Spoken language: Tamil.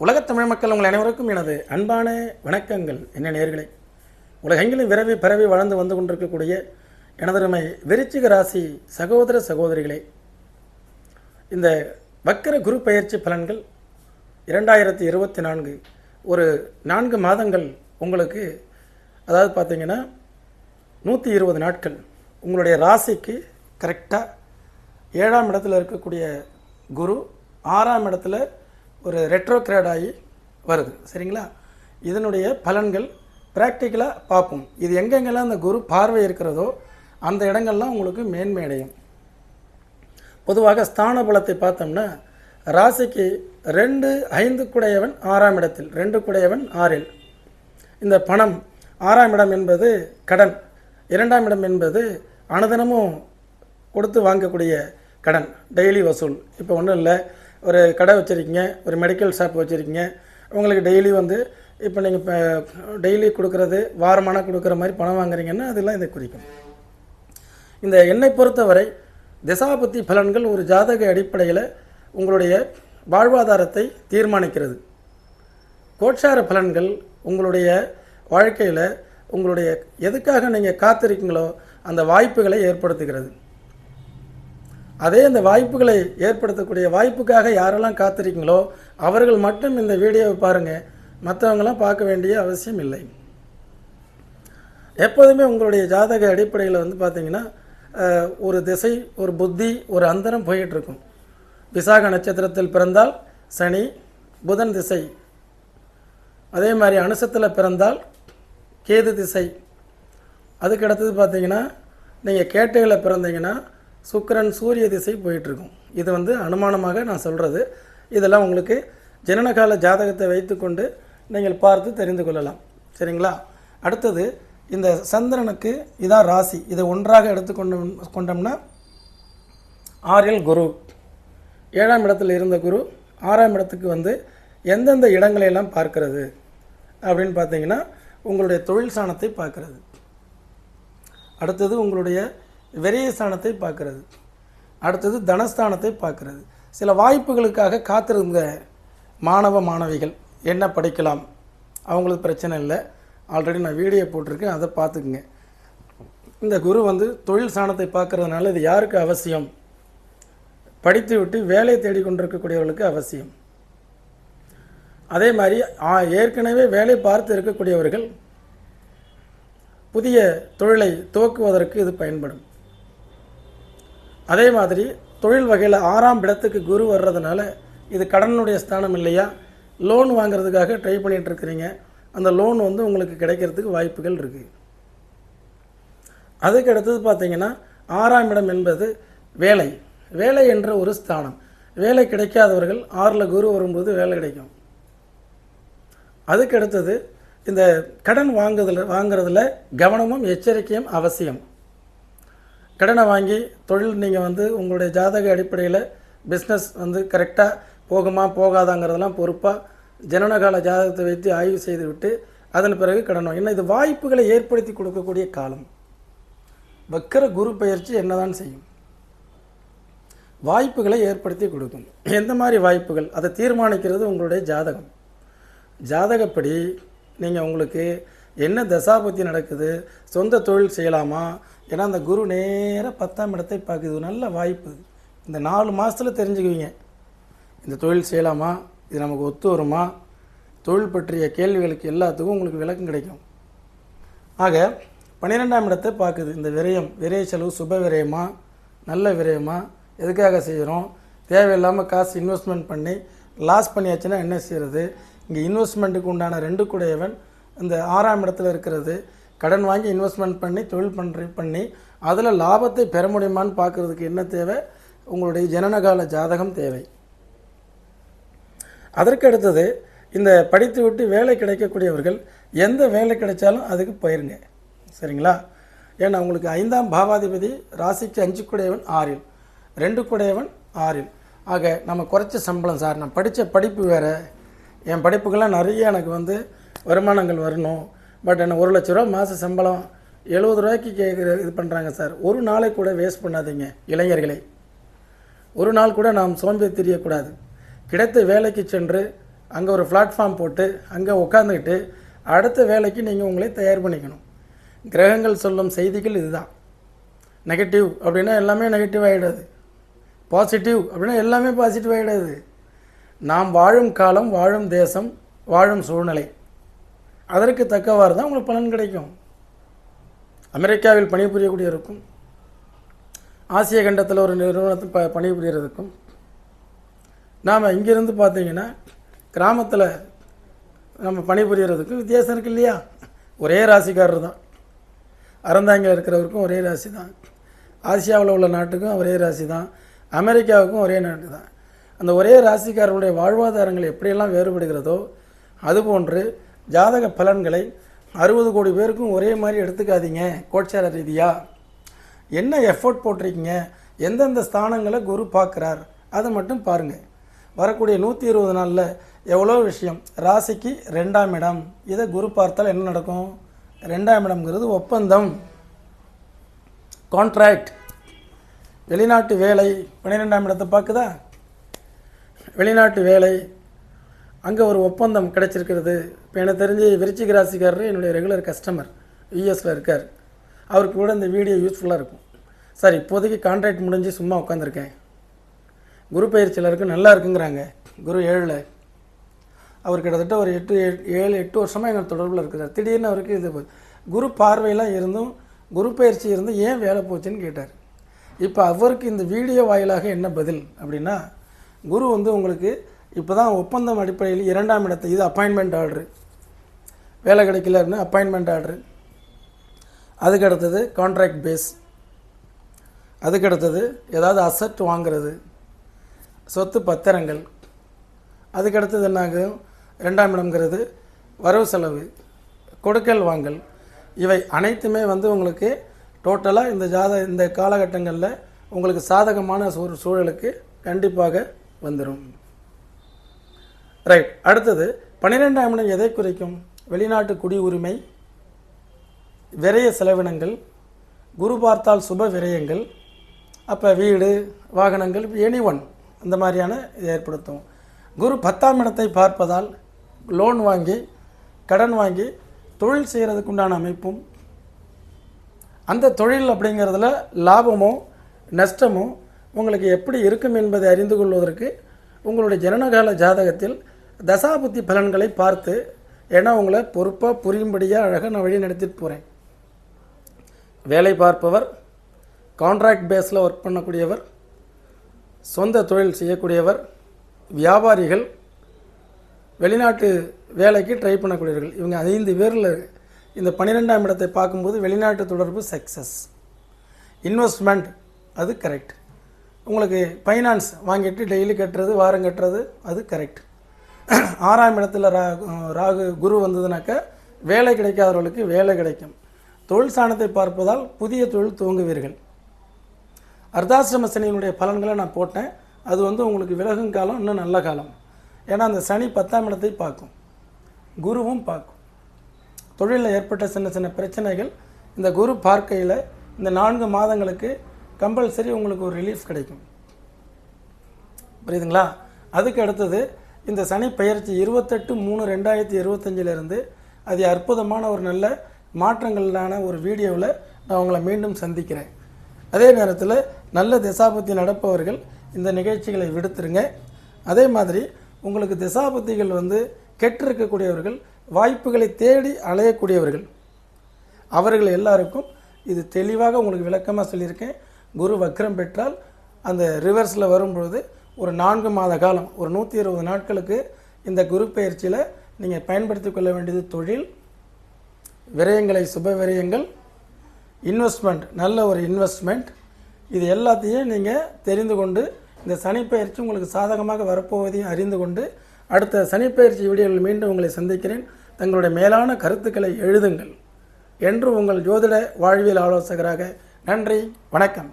உலகத் தமிழ் மக்கள் உங்கள் அனைவருக்கும் எனது அன்பான வணக்கங்கள். என்ன நேர்களே உலகெங்கிலும் விரவி பரவி வளர்ந்து வந்து கொண்டிருக்கக்கூடிய எனதருமை விருச்சிக ராசி சகோதர சகோதரிகளே இந்த வக்கர குரு பயிற்சி பலன்கள் இரண்டாயிரத்தி இருபத்தி நான்கு ஒரு நான்கு மாதங்கள் உங்களுக்கு அதாவது பார்த்தீங்கன்னா நூற்றி இருபது நாட்கள் உங்களுடைய ராசிக்கு கரெக்டாக ஏழாம் இடத்துல இருக்கக்கூடிய குரு ஆறாம் இடத்துல ஒரு ரெட்ரோக்ரேட் ஆகி வருது. சரிங்களா? இதனுடைய பலன்கள் ப்ராக்டிக்கலாக பார்ப்போம். இது எங்கெங்கெல்லாம் அந்த குரு பார்வை இருக்கிறதோ அந்த இடங்கள்லாம் உங்களுக்கு மேன்மை அடையும். பொதுவாக ஸ்தான பலத்தை பார்த்தோம்னா ராசிக்கு ரெண்டு ஐந்து குடையவன் ஆறாம் இடத்தில் ரெண்டு குடையவன் ஆறில். இந்த பணம் ஆறாம் இடம் என்பது கடன் இரண்டாம் இடம் என்பது அனுதினமும் கொடுத்து வாங்கக்கூடிய கடன் டெய்லி வசூல். இப்போ ஒன்றும் இல்லை ஒரு கடை வச்சுருக்கீங்க ஒரு மெடிக்கல் ஷாப் வச்சுருக்கீங்க உங்களுக்கு டெய்லி வந்து இப்போ நீங்கள் இப்போ டெய்லி கொடுக்குறது வாரமான கொடுக்குற மாதிரி பணம் வாங்குறீங்கன்னா அதெல்லாம் இதை குறிக்கும். இந்த எண்ணை பொறுத்தவரை திசாபத்தி பலன்கள் ஒரு ஜாதக அடிப்படையில் உங்களுடைய வாழ்வாதாரத்தை தீர்மானிக்கிறது. கோட்சார பலன்கள் உங்களுடைய வாழ்க்கையில் உங்களுடைய எதுக்காக நீங்கள் காத்திருக்கீங்களோ அந்த வாய்ப்புகளை ஏற்படுத்துகிறது. அதே அந்த வாய்ப்புகளை ஏற்படுத்தக்கூடிய வாய்ப்புக்காக யாரெல்லாம் காத்திருக்கீங்களோ அவர்கள் மட்டும் இந்த வீடியோவை பாருங்கள் மற்றவங்களாம் பார்க்க வேண்டிய அவசியம் இல்லை. எப்போதுமே உங்களுடைய ஜாதக அடிப்படையில் வந்து பார்த்தீங்கன்னா ஒரு திசை ஒரு புத்தி ஒரு அந்தரம் போயிட்டுருக்கும். விசாக நட்சத்திரத்தில் பிறந்தால் சனி புதன் திசை. அதே மாதிரி அனுசத்தில் பிறந்தால் கேது திசை. அதுக்கு அடுத்தது பார்த்தீங்கன்னா நீங்கள் கேட்டையில் பிறந்தீங்கன்னா சுக்கரன் சூரிய திசை போயிட்டுருக்கும். இது வந்து அனுமானமாக நான் சொல்கிறது இதெல்லாம் உங்களுக்கு ஜனனகால ஜாதகத்தை வைத்துக்கொண்டு நீங்கள் பார்த்து தெரிந்து கொள்ளலாம். சரிங்களா? அடுத்தது இந்த சந்திரனுக்கு இதான் ராசி. இதை ஒன்றாக எடுத்துக்கொண்டோம் கொண்டோம்னா ஆறில் குரு. ஏழாம் இடத்தில் இருந்த குரு ஆறாம் இடத்துக்கு வந்து எந்தெந்த இடங்களை எல்லாம் பார்க்கிறது அப்படின்னு பார்த்தீங்கன்னா உங்களுடைய தொழில் சாணத்தை பார்க்கறது. அடுத்தது உங்களுடைய விரயஸ்தானத்தை பார்க்கறது. அடுத்தது தனஸ்தானத்தை பார்க்கறது. சில வாய்ப்புகளுக்காக காத்திருந்த மாணவ மாணவிகள் என்ன படிக்கலாம்? அவங்களுக்கு பிரச்சனை இல்லை. ஆல்ரெடி நான் வீடியோ போட்டிருக்கேன். அதை பார்த்துக்குங்க. இந்த குரு வந்து தொழில் சாணத்தை பார்க்கறதுனால இது யாருக்கு அவசியம்? படித்து விட்டு வேலை தேடி கொண்டிருக்கக்கூடியவர்களுக்கு அவசியம். அதே மாதிரி ஏற்கனவே வேலை பார்த்து இருக்கக்கூடியவர்கள் புதிய தொழிலை துவக்குவதற்கு இது பயன்படும். அதே மாதிரி தொழில் வகையில் ஆறாம் இடத்துக்கு குரு வர்றதுனால இது கடனுடைய ஸ்தானம் இல்லையா? லோன் வாங்குறதுக்காக ட்ரை பண்ணிகிட்டு இருக்கிறீங்க. அந்த லோன் வந்து உங்களுக்கு கிடைக்கிறதுக்கு வாய்ப்புகள் இருக்குது அதுக்கு அடுத்தது பார்த்தீங்கன்னா ஆறாம் இடம் என்பது வேலை. வேலை என்ற ஒரு ஸ்தானம். வேலை கிடைக்காதவர்கள் ஆறில் குரு வரும்போது வேலை கிடைக்கும். அதுக்கு அடுத்தது இந்த கடன் வாங்குதல் வாங்குறதுல கவனமும் எச்சரிக்கையும் அவசியம். கடனை வாங்கி தொழில் நீங்கள் வந்து உங்களுடைய ஜாதக அடிப்படையில் பிஸ்னஸ் வந்து கரெக்டாக போகுமா போகாதாங்கிறதெல்லாம் பொறுப்பாக ஜனனகால ஜாதகத்தை வைத்து ஆய்வு செய்து விட்டு அதன் பிறகு கடன் வாங்கி ஏன்னா இது வாய்ப்புகளை ஏற்படுத்தி கொடுக்கக்கூடிய காலம். வக்கர குரு பயிற்சி என்னதான் செய்யும்? வாய்ப்புகளை ஏற்படுத்தி கொடுக்கும். எந்த மாதிரி வாய்ப்புகள்? அதை தீர்மானிக்கிறது உங்களுடைய ஜாதகம். ஜாதகப்படி நீங்கள் உங்களுக்கு என்ன தசாபத்தி நடக்குது? சொந்த தொழில் செய்யலாமா? ஏன்னா அந்த குரு நேராக பத்தாம் இடத்தை பார்க்குது. நல்ல வாய்ப்பு. இந்த நாலு மாதத்தில் தெரிஞ்சுக்குவீங்க. இந்த தொழில் செய்யலாமா? இது நமக்கு ஒத்து வருமா? தொழில் பற்றிய கேள்விகளுக்கு எல்லாத்துக்கும் உங்களுக்கு விளக்கம் கிடைக்கும். ஆக பன்னிரெண்டாம் இடத்தை பார்க்குது. இந்த விரயம் விரய செலவு சுப விரயமா? நல்ல விரயமா? எதுக்காக செய்கிறோம் தேவையில்லாமல் காசு இன்வெஸ்ட்மெண்ட் பண்ணி லாஸ் பண்ணியாச்சுன்னா என்ன செய்கிறது இங்கே இன்வெஸ்ட்மெண்ட்டுக்கு உண்டான ரெண்டு கூடையவன் இந்த ஆறாம் இடத்துல இருக்கிறது கடன் வாங்கி இன்வெஸ்ட்மெண்ட் பண்ணி தொழில் பண்ணுற பண்ணி அதில் லாபத்தை பெற முடியுமான்னு பார்க்குறதுக்கு என்ன தேவை? உங்களுடைய ஜனனகால ஜாதகம் தேவை. அதற்கு அடுத்தது இந்த படித்து விட்டு வேலை கிடைக்கக்கூடியவர்கள் எந்த வேலை கிடைச்சாலும் அதுக்கு போயிருங்க. சரிங்களா? ஏன்னா உங்களுக்கு ஐந்தாம் பாவாதிபதி ராசிக்கு அஞ்சு குடையவன் ஆறில் ரெண்டு குடையவன் ஆறில். ஆக நம்ம குறைச்ச சம்பளம் சார். நான் படித்த படிப்பு வேறு. என் படிப்புக்கெல்லாம் நிறைய எனக்கு வந்து வருமானங்கள் வரணும். பட் என்ன ஒரு லட்ச ரூபா மாத சம்பளம் எழுபது ரூபாய்க்கு கேட்குற இது பண்ணுறாங்க சார். ஒரு நாளை கூட வேஸ்ட் பண்ணாதீங்க இளைஞர்களே. ஒரு நாள் கூட நாம் சோம்பேறி தெரியக்கூடாது. கிடைத்த வேலைக்கு சென்று அங்கே ஒரு பிளாட்ஃபார்ம் போட்டு அங்கே உட்காந்துக்கிட்டு அடுத்த வேலைக்கு நீங்கள் உங்களை தயார் பண்ணிக்கணும். கிரகங்கள் சொல்லும் செய்திகள் இதுதான். நெகட்டிவ் அப்படின்னா எல்லாமே நெகட்டிவ் ஆகிடாது பாசிட்டிவ் அப்படின்னா எல்லாமே பாசிட்டிவ் ஆகிடாது நாம் வாழும் காலம் வாழும் தேசம் வாழும் சூழ்நிலை. அதற்கு தக்கவாறு தான் உங்களுக்கு பலன் கிடைக்கும். அமெரிக்காவில் பணிபுரியக்கூடியவருக்கும் ஆசிய கண்டத்தில் ஒரு நிறுவனத்தில் ப பணிபுரியறதுக்கும் நாம் இங்கேருந்து பார்த்தீங்கன்னா கிராமத்தில் நம்ம பணிபுரியறதுக்கும் வித்தியாசம் இருக்குது இல்லையா? ஒரே ராசிக்காரர் தான். அறந்தாங்கில் இருக்கிறவருக்கும் ஒரே ராசி தான். ஆசியாவில் உள்ள நாட்டுக்கும் ஒரே ராசி தான். அமெரிக்காவுக்கும் ஒரே நாட்டு தான். அந்த ஒரே ராசிக்காரருடைய வாழ்வாதாரங்கள் எப்படியெல்லாம் வேறுபடுகிறதோ அதுபோன்று ஜாதக பலன்களை அறுபது கோடி பேருக்கும் ஒரே மாதிரி எடுத்துக்காதீங்க கோட்சார ரீதியாக என்ன எஃபோர்ட் போட்டிருக்கீங்க? எந்தெந்த ஸ்தானங்களை குரு பார்க்குறார்? அதை மட்டும் பாருங்கள் வரக்கூடிய நூற்றி இருபது நாளில் எவ்வளோ விஷயம்? ராசிக்கு ரெண்டாம் இடம். இதை குரு பார்த்தால் என்ன நடக்கும்? ரெண்டாம் இடம்ங்கிறது ஒப்பந்தம். கான்ட்ராக்ட் வெளிநாட்டு வேலை பன்னிரெண்டாம் இடத்தை பார்க்குதா? வெளிநாட்டு வேலை. அங்கே ஒரு ஒப்பந்தம் கிடைச்சிருக்கிறது. இப்போ எனக்கு தெரிஞ்சு விருச்சிக ராசிக்காரர் என்னுடைய ரெகுலர் கஸ்டமர் யூஎஸில் இருக்கார். அவருக்கு கூட இந்த வீடியோ யூஸ்ஃபுல்லாக இருக்கும். சார் இப்போதைக்கு கான்ட்ராக்ட் முடிஞ்சு சும்மா உட்காந்துருக்கேன் குரு பயிற்சியில் இருக்கு நல்லா இருக்குங்கிறாங்க. குரு ஏழில். அவர் கிட்டத்தட்ட ஒரு எட்டு ஏ- ஏழு எட்டு வருஷமாக எங்கள் தொடர்பில் இருக்கிறார். திடீர்னு அவருக்கு இது குரு பார்வையெல்லாம் இருந்தும் குரு பயிற்சி இருந்தும் ஏன் வேலை போச்சுன்னு கேட்டார். இப்போ அவருக்கு இந்த வீடியோ வாயிலாக என்ன பதில் அப்படின்னா குரு வந்து உங்களுக்கு இப்போ தான் ஒப்பந்தம் அடிப்படையில் இரண்டாம் இடத்தை இது அப்பாயின்மெண்ட் ஆர்டரு வேலை கிடைக்கலன்னு அப்பாயின்மெண்ட் ஆர்டரு அதுக்கு அடுத்தது கான்ட்ராக்ட் பேஸ் அதுக்கு அடுத்தது ஏதாவது அசட் வாங்குறது. சொத்து பத்திரங்கள். அதுக்கடுத்தது என்னாகும் ரெண்டாம் இடம்ங்கிறது வரவு செலவு கொடுக்கல் வாங்கல். இவை அனைத்துமே வந்து உங்களுக்கு டோட்டலாக இந்த ஜாத இந்த காலகட்டங்களில் உங்களுக்கு சாதகமான ஒரு சூழலுக்கு கண்டிப்பாக வந்துடும் ரைட் அடுத்தது பன்னிரெண்டாம் இடம் எதை குறிக்கும்? வெளிநாட்டு குடியுரிமை விரய செலவினங்கள் குரு பார்த்தால் சுப விரயங்கள் அப்போ வீடு வாகனங்கள் எனி ஒன் அந்த மாதிரியான இதை ஏற்படுத்தும். குரு பத்தாம் இடத்தை பார்ப்பதால் லோன் வாங்கி கடன் வாங்கி தொழில் செய்கிறதுக்கு உண்டான அமைப்பும் அந்த தொழில் அப்படிங்கிறதுல லாபமோ நஷ்டமோ உங்களுக்கு எப்படி இருக்கும் என்பதை அறிந்து கொள்வதற்கு உங்களுடைய ஜனனகால ஜாதகத்தில் தசாபுத்தி பலன்களை பார்த்து ஏன்னா உங்களை பொறுப்பாக புரியும்படியாக அழகாக நான் வழி நடத்திட்டு போகிறேன் வேலை பார்ப்பவர் கான்ட்ராக்ட் பேஸில் ஒர்க் பண்ணக்கூடியவர் சொந்த தொழில் செய்யக்கூடியவர் வியாபாரிகள் வெளிநாட்டு வேலைக்கு ட்ரை பண்ணக்கூடியவர்கள். இவங்க ஐந்து பேரில் இந்த பன்னிரெண்டாம் இடத்தை பார்க்கும்போது வெளிநாட்டு தொடர்பு சக்ஸஸ் இன்வெஸ்ட்மெண்ட் அது கரெக்ட் உங்களுக்கு ஃபைனான்ஸ் வாங்கிட்டு டெய்லி கட்டுறது வாரம் கட்டுறது அது கரெக்ட் ஆறாம் இடத்துல ரா ராகு குரு வந்ததுனாக்கா வேலை கிடைக்காதவர்களுக்கு வேலை கிடைக்கும். தொழில் சாணத்தை பார்ப்பதால் புதிய தொழில் துவங்குவீர்கள். அர்த்தாசிரம சனியினுடைய பலன்களை நான் போட்டேன். அது வந்து உங்களுக்கு விலகும் காலம் இன்னும் நல்ல காலம். ஏன்னா அந்த சனி பத்தாம் இடத்தை பார்க்கும். குருவும் பார்க்கும். தொழிலில் ஏற்பட்ட சின்ன சின்ன பிரச்சனைகள் இந்த குரு பார்க்கையில் இந்த நான்கு மாதங்களுக்கு கம்பல்சரி உங்களுக்கு ஒரு ரிலீஃப் கிடைக்கும். புரியுதுங்களா? அதுக்கு அடுத்தது இந்த சனி பயிற்சி இருபத்தெட்டு மூணு ரெண்டாயிரத்தி இருபத்தஞ்சிலிருந்து அது அற்புதமான ஒரு நல்ல மாற்றங்களான ஒரு வீடியோவில் நான் உங்களை மீண்டும் சந்திக்கிறேன். அதே நேரத்தில் நல்ல திசாபத்தி நடப்பவர்கள் இந்த நிகழ்ச்சிகளை விடுத்துருங்க. அதே மாதிரி உங்களுக்கு திசாபத்திகள் வந்து கெட்டிருக்கக்கூடியவர்கள் வாய்ப்புகளை தேடி அலையக்கூடியவர்கள். அவர்கள் எல்லாருக்கும் இது தெளிவாக உங்களுக்கு விளக்கமாக சொல்லியிருக்கேன். குரு வக்ரம் பெற்றால் அந்த ரிவர்ஸில் வரும்பொழுது ஒரு நான்கு மாத காலம் ஒரு நூற்றி இருபது நாட்களுக்கு இந்த குரு பயிற்சியில் நீங்கள் பயன்படுத்தி கொள்ள வேண்டியது தொழில் விரயங்களை சுப விரயங்கள் இன்வெஸ்ட்மெண்ட் நல்ல ஒரு இன்வெஸ்ட்மெண்ட் இது எல்லாத்தையும் நீங்கள் தெரிந்து கொண்டு இந்த சனிப்பயிற்சி உங்களுக்கு சாதகமாக வரப்போவதையும் அறிந்து கொண்டு அடுத்த சனிப்பயிற்சி வீடியோவில் மீண்டும் உங்களை சந்திக்கிறேன். தங்களுடைய மேலான கருத்துக்களை எழுதுங்கள். என்று உங்கள் ஜோதிட வாழ்வியல் ஆலோசகராக நன்றி வணக்கம்.